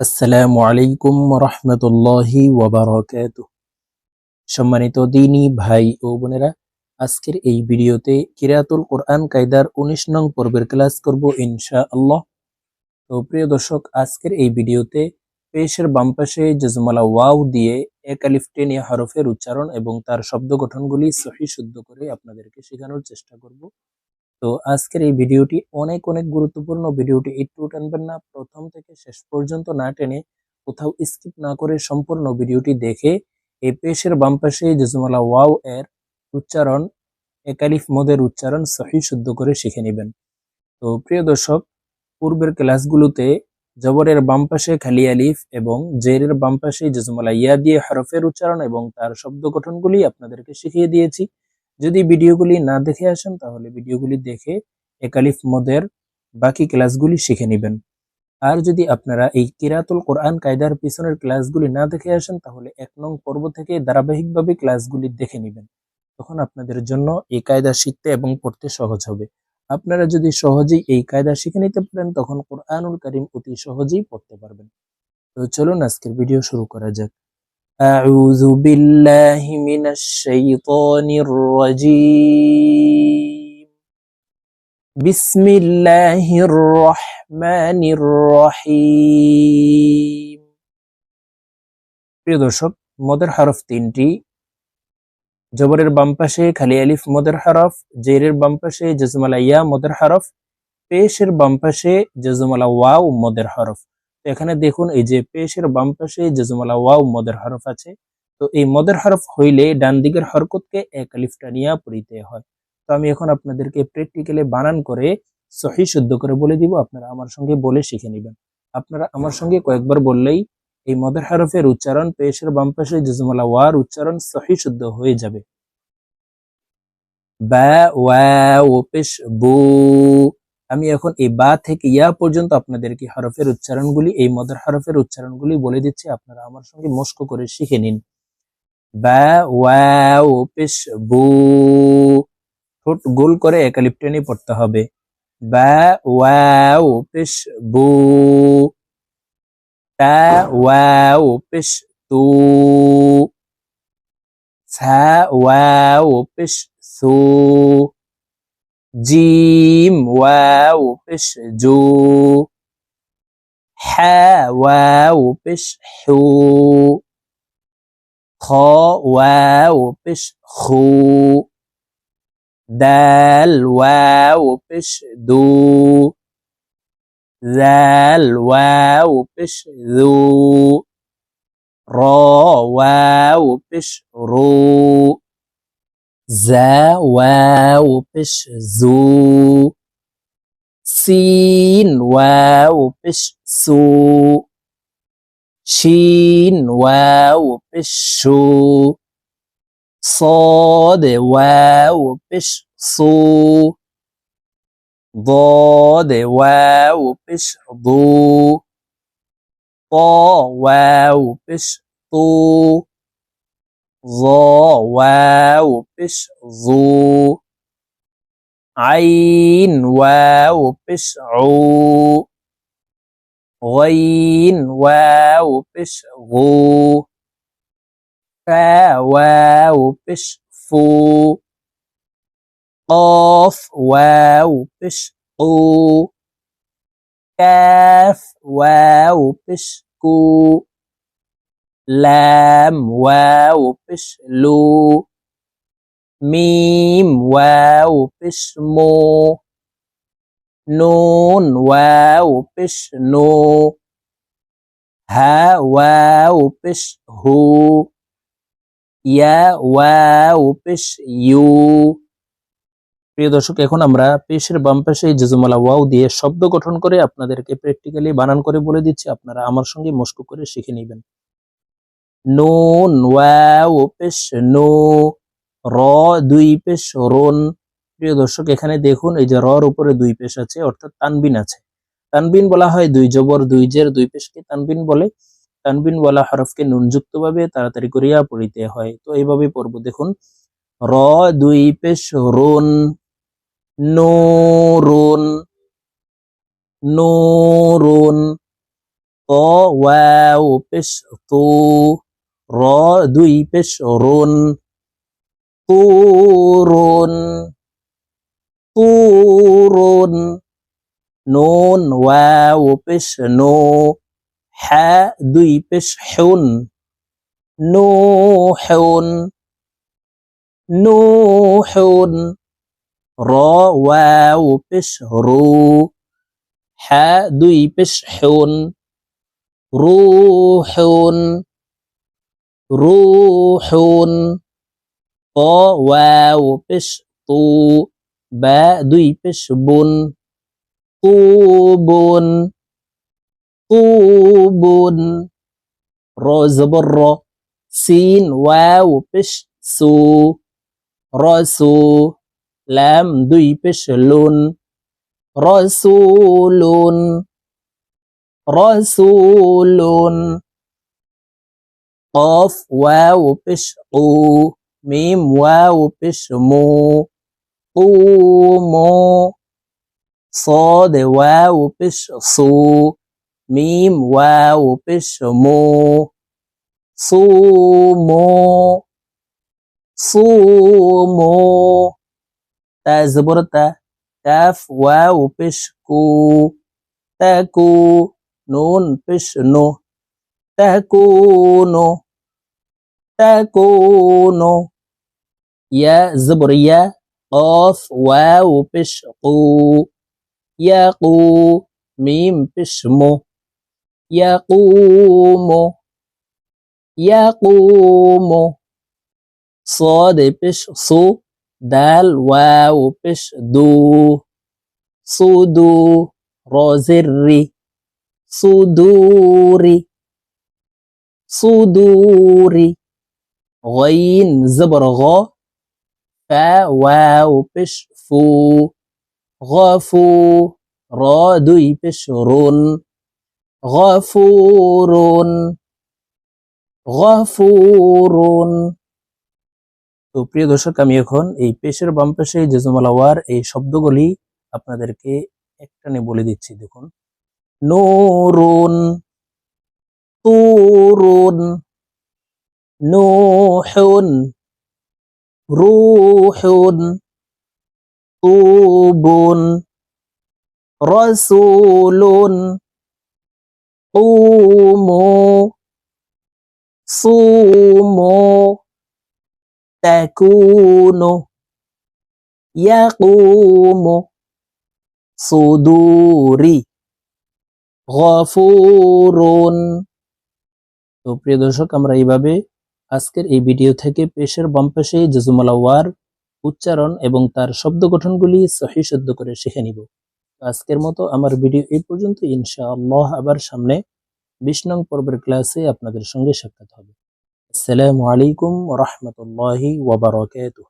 আসসালামু আলাইকুম রহমতুল্লাহি ওয়াবারাকাতু সম্মানিত দিনী ভাই ও বোনেরা, আজকের এই ভিডিওতে কিরাতুল কোরআন কায়দার উনিশ নং পর্বের ক্লাস করব ইনশা আল্লাহ তো প্রিয় দর্শক, আজকের এই ভিডিওতে পেশের বাম পাশে জজমালা ওয়াও দিয়ে এক আলিফ হরফের উচ্চারণ এবং তার শব্দ গঠনগুলি সহি শুদ্ধ করে আপনাদেরকে শেখানোর চেষ্টা করব। তো আজকের এই ভিডিওটি অনেক অনেক গুরুত্বপূর্ণ। ভিডিওটি একটু টানবেন না, প্রথম থেকে শেষ পর্যন্ত না টেনে কোথাও স্কিপ না করে সম্পূর্ণ ভিডিওটি দেখে এই পেশের বাম পাশে জজমালা ওয়াও এর উচ্চারণ, একালিফ মদের উচ্চারণ সহি শুদ্ধ করে শিখে নেবেন। তো প্রিয় দর্শক, পূর্বের ক্লাসগুলোতে জবরের বাম পাশে খালি আলিফ এবং জেরের বাম পাশে জজমালা ইয়া দিয়ে হরফের উচ্চারণ এবং তার শব্দ গঠনগুলি আপনাদেরকে শিখিয়ে দিয়েছি। যদি ভিডিওগুলি না দেখে আসেন, তাহলে ভিডিওগুলি দেখে একালিফ মদের বাকি ক্লাসগুলি শিখে নেবেন। আর যদি আপনারা এই কিরাতুল কোরআন কায়দার পিছনের ক্লাসগুলি না দেখে আসেন, তাহলে এক নং পর্ব থেকে ধারাবাহিকভাবে ক্লাসগুলি দেখে নেবেন। তখন আপনাদের জন্য এই কায়দা শিখতে এবং পড়তে সহজ হবে। আপনারা যদি সহজেই এই কায়দা শিখে নিতে পারেন, তখন কোরআনুল করিম অতি সহজেই পড়তে পারবেন। তো চলুন আজকের ভিডিও শুরু করা যাক। أعوذ بالله من الشيطان الرجيم بسم الله الرحمن الرحيم প্রিয় দর্শক মদের হরফ তিনটি জবরের বাম পাশে খালি আলিফ মদের হরফ জেরের বাম পাশে জজমালা ইয়া মদের হরফ পেশের বাম পাশে জজমালা ওয়াও মদের হরফ তো এখানে দেখুন, এই যে পেশের বাম পাশে জজমালা ওয়াও, মদের হরফ আছে। তো এই মদের হরফ হইলে ডান দিকের হরকতকে এক আলিফটা নিয়ে পড়িতে হয়। তো আমি এখন আপনাদেরকে প্র্যাকটিক্যালি বানান করে সহি শুদ্ধ করে বলে দিব, আপনারা আমার সঙ্গে বলে শিখে নেবেন। আপনারা আমার সঙ্গে কয়েকবার বললেই এই মদের হরফের উচ্চারণ, পেশের বাম পাশে জজমালা ওয়ার উচ্চারণ সহি শুদ্ধ হয়ে যাবে। বা, ওয়া, ও, পেশ, বু আমি এখন এই বা থেকে ইয়া পর্যন্ত আপনাদেরকে হরফের উচ্চারণগুলি, এই মদের হরফের উচ্চারণগুলি বলে দিচ্ছি। আপনারা আমার সঙ্গে মস্ক করে শিখে নিন। ওয়াও বু, ঠোঁট গোল করে একালিপ টেনে পড়তে হবে। বা, ওয়াও বু ওয়াও তু جيم واو بش جو. حا واو بش حو. خا واو بش خو. دال واو بش دو. ذال واو بش ذو. را واو بش رو. ذا واو بش ذو سين واو بش سو شين واو بش شو صاد واو بش صو ضاد واو بش ضو طا واو بش طو ظا واو بش ظو عين واو بش عو غين واو بش غو فا واو بش فو قاف واو بش قو كاف واو بش كو মিম ওয়াও পেশ মো নুন ওয়াও পেশ নো হা ওয়াও পেশ হু ইয়া ওয়াও পেশ ইউ প্রিয় দর্শক, এখন আমরা পেশের বাম পাশে জজমালা ওয়াও দিয়ে শব্দ গঠন করে আপনাদেরকে প্র্যাকটিক্যালি বানান করে বলে দিচ্ছি। আপনারা আমার সঙ্গে মস্ক করে শিখে নেবেন। নুন ওয়াও পেশ নো র দুই পেশ রোন প্রিয় দর্শক, এখানে দেখুন, এই যে রর উপরে দুই পেশ আছে, অর্থাৎ তানবিন আছে। তানবিন বলা হয় দুই জবর, দুই জের, দুই পেশকে তানবিন বলে। তানবিন বলা হরফকে নুনযুক্ত ভাবে তাড়াতাড়ি করিয়া পড়িতে হয়। তো এইভাবে পড়ব। দেখুন র দুই পেশ রোন নুরুন নুরুন ত ওয়াও পেশ তু র দুই পেশ রুন তুরুন তুরুন, নুন ওয়াও পেশ নো হা দুই পেশ হুন নুহুন নুহুন, র ওয়াও পেশ রু হা দুই পেশ হুন রুহুন রুহুন ত ওয়াও পেশ তু বা দুই পেশ বুন তুবুন তুবুন র জবর র সিন ওয়াও পেশ সু রসু লাম দুই পেশ লুন রসুলুন রসুলুন قاف واو পেশ ও মিম ওয়াও পেশ মু قومو صاد واو পেশ সু মিম ওয়াও পেশ মু সুমো সুমো তা জবর তা কাফ ওয়াও পেশ কু তাকু নুন পেশ নো تكون يا زبر يا قاف واو بش قو يقو ميم بشمو يقوم يقوم صاد بش صو دال واو بش دو صدو رازري صدوري صدوري غين زبر غ فا واو পেশ ফু غفو را দুই পেশ রুন غفورun গফুরুন তো প্রিয় দর্শক আমি এখন এই পেশের বাম পাশে জেজমালাওয়ার এই শব্দগুলি আপনাদেরকে একটানে বলে দিচ্ছি দেখুন নুরুন তুরুন নুহুন রুহুন তুবুন রসুলুন কুমু সুমু তাকুনু ইয়াকুমু সুদুরি গফুরুন তো প্রিয় দর্শক, আমরা এইভাবে আজকের এই ভিডিও থেকে পেশের বামপাশে জজুমালা ওয়ার, উচ্চারণ এবং তার শব্দ গঠনগুলি সহি শুদ্ধ করে শিখে নিব। আজকের মতো আমার ভিডিও এই পর্যন্ত। ইনশাআল্লাহ আবার সামনে বিশ নং পর্বের ক্লাসে আপনাদের সঙ্গে সাক্ষাৎ হবে। আসসালামু আলাইকুম রহমতুল্লাহি ওয়াবারকাতুহ